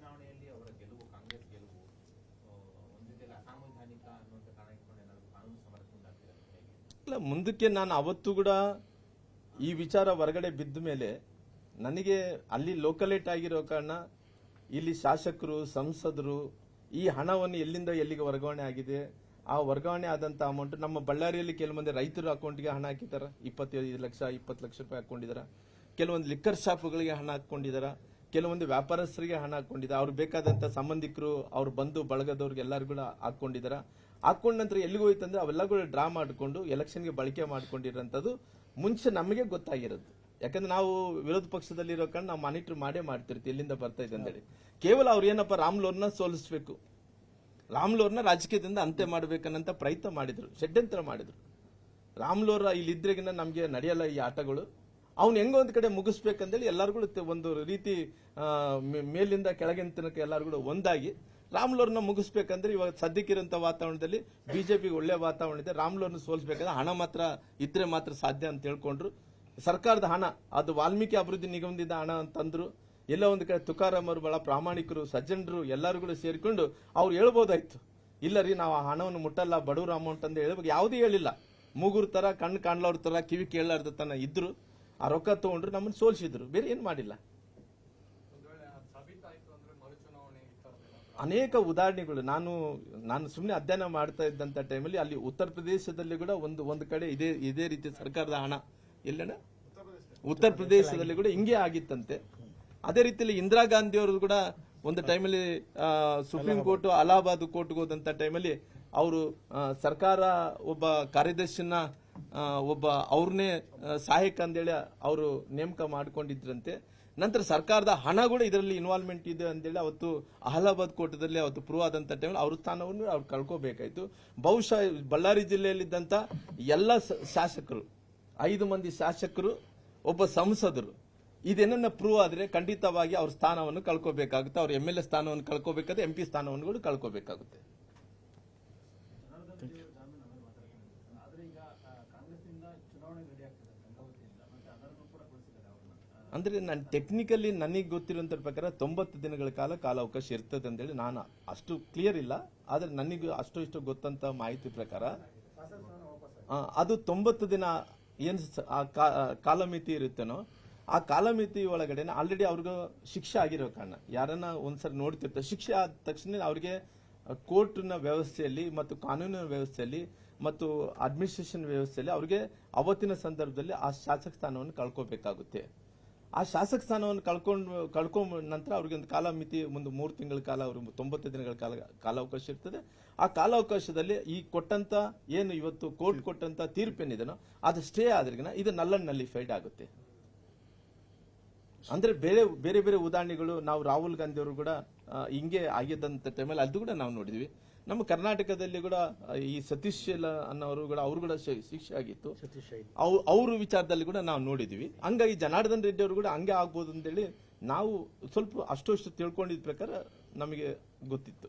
ಚುನಾವಣೆಯಲ್ಲಿ ಅವರ ಗೆಲುವು, ಕಾಂಗ್ರೆಸ್ ಗೆಲುವು ಒಂದು ರೀತಿಯಲ್ಲಿ ಅಸಾಂವಿಧಾನಿಕ ಕಾನೂನು ಇಲ್ಲ, ಮುಂದಕ್ಕೆ ನಾನು ಅವತ್ತು ಕೂಡ ಈ ವಿಚಾರ ಹೊರಗಡೆ ಬಿದ್ದ ಮೇಲೆ ನನಗೆ ಅಲ್ಲಿ ಲೋಕಲೇಟ್ ಆಗಿರೋ ಕಾರಣ ಇಲ್ಲಿ ಶಾಸಕರು, ಸಂಸದರು ಈ ಹಣವನ್ನು ಎಲ್ಲಿಂದ ಎಲ್ಲಿಗೆ ವರ್ಗಾವಣೆ ಆಗಿದೆ, ಆ ವರ್ಗಾವಣೆ ಆದಂತ ಅಮೌಂಟ್ ನಮ್ಮ ಬಳ್ಳಾರಿಯಲ್ಲಿ ಕೆಲವೊಂದು ರೈತರ ಅಕೌಂಟ್ಗೆ ಹಣ ಹಾಕಿದ್ದಾರೆ ಇಪ್ಪತ್ತೈದು ಲಕ್ಷ, ಇಪ್ಪತ್ತು ಲಕ್ಷ ರೂಪಾಯಿ ಹಾಕೊಂಡಿದ್ದಾರೆ ಕೆಲವೊಂದು ಲಿಕ್ಕರ್ ಶಾಪ್ಗಳಿಗೆ ಹಣ ಹಾಕೊಂಡಿದಾರ. ಕೆಲವೊಂದು ವ್ಯಾಪಾರಸ್ಥರಿಗೆ ಹಣ ಹಾಕೊಂಡಿದ್ದ ಅವ್ರು ಬೇಕಾದಂತ ಸಂಬಂಧಿಕರು, ಅವ್ರು ಬಂಧು ಬಳಗದವ್ರಿಗೆ ಎಲ್ಲರಿಗೂ ಕೂಡ ಹಾಕೊಂಡಿದಾರ. ಹಾಕೊಂಡ ನಂತರ ಎಲ್ಲಿಗೆ ಹೋಯ್ತಂದ್ರೆ ಅವೆಲ್ಲ ಕೂಡ ಡ್ರಾ ಮಾಡಿಕೊಂಡು ಎಲೆಕ್ಷನ್ಗೆ ಬಳಕೆ ಮಾಡ್ಕೊಂಡಿರೋಂಥದ್ದು ಮುಂಚೆ ನಮಗೆ ಗೊತ್ತಾಗಿರೋದು. ಯಾಕಂದ್ರೆ ನಾವು ವಿರೋಧ ಪಕ್ಷದಲ್ಲಿ ಇರೋ ನಾವು ಮಾನಿಟರ್ ಮಾಡೇ ಮಾಡ್ತಿರ್ತೀವಿ ಎಲ್ಲಿಂದ ಬರ್ತಾ ಇದೆ ಅಂತೇಳಿ. ಕೇವಲ ಅವ್ರು ಏನಪ್ಪ ರಾಮ್ಲೋರ್ನ ಸೋಲಿಸ್ಬೇಕು. ರಾಮ್ಲೋರ್ನ ರಾಜಕೀಯದಿಂದ ಅಂತ್ಯ ಮಾಡ್ಬೇಕನ್ನಂತ ಪ್ರಯತ್ನ ಮಾಡಿದ್ರು, ಷಡ್ಯಂತ್ರ ಮಾಡಿದ್ರು. ರಾಮ್ಲೋರ ಇಲ್ಲಿದ್ರೆಗಿನ ನಮಗೆ ನಡೆಯಲ್ಲ ಈ ಆಟಗಳು. ಅವ್ನು ಹೆಂಗ ಒಂದ್ ಕಡೆ ಮುಗಿಸ್ಬೇಕಂದೇಳಿ ಎಲ್ಲರ್ಗಳು ಒಂದು ರೀತಿ ಮೇಲಿಂದ ಕೆಳಗಿನ ತನಕ ಎಲ್ಲರ್ಗಳು ಒಂದಾಗಿ. ರಾಮ್ಲೋರ್ನ ಮುಗಿಸ್ಬೇಕಂದ್ರೆ ಇವಾಗ ಸದ್ಯಕ್ಕಿರೋಂಥ ವಾತಾವರಣದಲ್ಲಿ ಬಿಜೆಪಿ ಒಳ್ಳೆ ವಾತಾವರಣ ಇದೆ. ರಾಮ್ಲೋರ್ನ ಸೋಲ್ಸ್ಬೇಕಂದ್ರೆ ಹಣ ಮಾತ್ರ, ಇದ್ರೆ ಮಾತ್ರ ಸಾಧ್ಯ ಅಂತ ಹೇಳ್ಕೊಂಡ್ರು. ಸರ್ಕಾರದ ಹಣ, ಅದು ವಾಲ್ಮೀಕಿ ಅಭಿವೃದ್ಧಿ ನಿಗಮದಿಂದ ಹಣ ಅಂತಂದ್ರು. ಎಲ್ಲ ಒಂದು ಕಡೆ ತುಕಾರಾಮ್ ಅವರು ಬಹಳ ಪ್ರಾಮಾಣಿಕರು, ಸಜ್ಜನರು ಎಲ್ಲರೂ ಸೇರಿಕೊಂಡು ಅವ್ರು ಹೇಳ್ಬೋದಾಯ್ತು. ಇಲ್ಲ ರೀ, ನಾವು ಆ ಹಣವನ್ನು ಮುಟ್ಟಲ್ಲ, ಬಡವರು ಅಮೌಂಟ್ ಅಂತ ಹೇಳ್ಬೇಕು. ಯಾವುದೇ ಹೇಳಿಲ್ಲ. ಮೂಗುರ್ ತರ, ಕಣ್ಣು ಕಾಣ್ಲವ್ರ ತರ, ಕಿವಿ ಕೇಳಲಾರ್ದ ತನ ಇದ್ರು. ಆ ರೊಕ್ಕ ತಗೊಂಡ್ರು ನಮ್ಮನ್ನ ಸೋಲ್ಸಿದ್ರು. ಬೇರೆ ಏನು ಮಾಡಿಲ್ಲ. ಅನೇಕ ಉದಾಹರಣೆಗಳು. ನಾನು ನಾನು ಸುಮ್ಮನೆ ಅಧ್ಯಯನ ಮಾಡ್ತಾ ಇದ್ದಂಥ ಟೈಮಲ್ಲಿ ಅಲ್ಲಿ ಉತ್ತರ ಪ್ರದೇಶದಲ್ಲಿ ಕೂಡ ಒಂದು ಒಂದು ಕಡೆ ಇದೇ ಇದೇ ರೀತಿ ಸರ್ಕಾರದ ಹಣ. ಎಲ್ಲಣ್ಣ ಉತ್ತರ ಪ್ರದೇಶದಲ್ಲಿ ಕೂಡ ಹಿಂಗೆ ಆಗಿತ್ತಂತೆ. ಅದೇ ರೀತಿಯಲ್ಲಿ ಇಂದಿರಾ ಗಾಂಧಿ ಅವರು ಕೂಡ ಒಂದು ಟೈಮಲ್ಲಿ ಸುಪ್ರೀಂ ಕೋರ್ಟ್ ಅಲಹಾಬಾದ್. ಕೋರ್ಟ್ಗೆ ಹೋದಂಥ ಟೈಮಲ್ಲಿ ಅವರು ಸರ್ಕಾರ ಒಬ್ಬ ಕಾರ್ಯದರ್ಶಿನ ಒಬ್ಬ ಅವ್ರನ್ನೇ ಸಹಾಯಕ ಅಂತೇಳಿ ಅವರು ನೇಮಕ ಮಾಡಿಕೊಂಡಿದ್ರಂತೆ. ನಂತರ ಸರ್ಕಾರದ ಹಣ ಇದರಲ್ಲಿ ಇನ್ವಾಲ್ವ್ಮೆಂಟ್ ಇದೆ ಅಂತೇಳಿ ಅವತ್ತು ಅಹಲಾಬಾದ್ ಕೋಟದಲ್ಲಿ ಅವತ್ತು ಪ್ರೂವ್ ಆದಂತ ಟೈಮಲ್ಲಿ ಅವ್ರ ಸ್ಥಾನವನ್ನು ಅವ್ರು ಕಳ್ಕೋಬೇಕಾಯಿತು. ಬಹುಶಃ ಬಳ್ಳಾರಿ ಜಿಲ್ಲೆಯಲ್ಲಿದ್ದಂಥ ಎಲ್ಲ ಶಾಸಕರು, ಐದು ಮಂದಿ ಶಾಸಕರು, ಒಬ್ಬ ಸಂಸದರು ಇದೇನನ್ನ ಪ್ರೂವ್ ಆದರೆ ಖಂಡಿತವಾಗಿ ಅವ್ರ ಸ್ಥಾನವನ್ನು ಕಳ್ಕೋಬೇಕಾಗುತ್ತೆ. ಅವ್ರ ಎಂ ಎಲ್ ಎ ಸ್ಥಾನವನ್ನು ಕಳ್ಕೋಬೇಕಾದ್ರೆ ಎಂ ಪಿ ಸ್ಥಾನವನ್ನು ಕೂಡ ಕಳ್ಕೋಬೇಕಾಗುತ್ತೆ ಆದ್ರೆ ಈಗ ಆ, ಕಾಂಗ್ರೆಸ್ನಿಂದ ಚುನಾವಣೆ ರೆಡಿ ಆಗ್ತದೆ ಗಂಗಾವತಿಯಿಂದ ಮತ್ತೆ ಅದನ್ನು ಕೂಡ ಗೊಳಿಸಿದ್ದಾರೆ ಅವ್ರನ್ನ ಅಂದ್ರೆ ನಾನು ಟೆಕ್ನಿಕಲಿ ನನಗೆ ಗೊತ್ತಿರುವಂತ ಪ್ರಕಾರ ತೊಂಬತ್ತು ದಿನಗಳ ಕಾಲ ಕಾಲಾವಕಾಶ ಇರ್ತದೆ ಅಂತೇಳಿ ನಾನು ಅಷ್ಟು ಕ್ಲಿಯರ್ ಇಲ್ಲ. ಆದ್ರೆ ನನಗೆ ಅಷ್ಟು ಇಷ್ಟು ಗೊತ್ತಂತ ಮಾಹಿತಿ ಪ್ರಕಾರ ಅದು ತೊಂಬತ್ತು ದಿನ ಏನು ಕಾಲಮಿತಿ ಇರುತ್ತೇನೋ, ಆ ಕಾಲಮಿತಿ ಒಳಗಡೆ ಆಲ್ರೆಡಿ ಅವ್ರಿಗೆ ಶಿಕ್ಷೆ ಆಗಿರೋ ಕಾರಣ. ಯಾರನ್ನ ಒಂದ್ಸರಿ ನೋಡ್ತಿರ್ತಾರೆ. ಶಿಕ್ಷೆ ಆದ ತಕ್ಷಣ ಅವ್ರಿಗೆ ಕೋರ್ಟ್ನ ವ್ಯವಸ್ಥೆಯಲ್ಲಿ ಮತ್ತು ಕಾನೂನಿನ ವ್ಯವಸ್ಥೆಯಲ್ಲಿ ಮತ್ತು ಅಡ್ಮಿನಿಸ್ಟ್ರೇಷನ್ ವ್ಯವಸ್ಥೆಯಲ್ಲಿ ಅವ್ರಿಗೆ ಅವತ್ತಿನ ಸಂದರ್ಭದಲ್ಲಿ ಆ ಶಾಸಕ ಸ್ಥಾನವನ್ನು ಕಳ್ಕೋಬೇಕಾಗುತ್ತೆ. ಆ ಶಾಸಕ ಸ್ಥಾನವನ್ನು ಕಳ್ಕೊಂಡು ಕಳ್ಕೊಂಡ ನಂತರ ಅವ್ರಿಗೆ ಒಂದು ಕಾಲಮಿತಿ ಒಂದು ಮೂರು ತಿಂಗಳ ಕಾಲ ಅವರು ತೊಂಬತ್ತು ದಿನಗಳ ಕಾಲ ಕಾಲಾವಕಾಶ ಇರ್ತದೆ. ಆ ಕಾಲಾವಕಾಶದಲ್ಲಿ ಈ ಕೊಟ್ಟಂತ ಏನು ಇವತ್ತು ಕೋರ್ಟ್ ಕೊಟ್ಟಂತ ತೀರ್ಪೇನಿದೆನೋ ಅದು ಸ್ಟೇ ಆದ್ರಿಗಿನ ಇದು ನಲ್ಲನ್ ನಲ್ಲಿಫೈಡ್ ಆಗುತ್ತೆ. ಅಂದ್ರೆ ಬೇರೆ ಬೇರೆ ಬೇರೆ ಉದಾಹರಣೆಗಳು ನಾವು ರಾಹುಲ್ ಗಾಂಧಿ ಅವರು ಕೂಡ ಹಿಂಗೆ ಆಗಿದ್ದಂತ ಟೈಮಲ್ಲಿ ಅದು ಕೂಡ ನಾವು ನೋಡಿದ್ವಿ. ನಮ್ಮ ಕರ್ನಾಟಕದಲ್ಲಿ ಕೂಡ ಈ ಸತೀಶ್ ಶೀಲ ಅನ್ನೋರು ಕೂಡ ಅವರು ಕೂಡ ಶಿಕ್ಷೆ ಆಗಿತ್ತು. ಅವರು ಅವ್ರ ವಿಚಾರದಲ್ಲಿ ಕೂಡ ನಾವು ನೋಡಿದ್ವಿ. ಹಂಗಾಗಿ ಜನಾರ್ದನ್ ರೆಡ್ಡಿ ಅವರು ಕೂಡ ಹಂಗೆ ಆಗ್ಬೋದು ಅಂತೇಳಿ ನಾವು ಸ್ವಲ್ಪ ಅಷ್ಟು ಅಷ್ಟು ತಿಳ್ಕೊಂಡಿದ್ದ ಪ್ರಕಾರ ನಮಗೆ ಗೊತ್ತಿತ್ತು.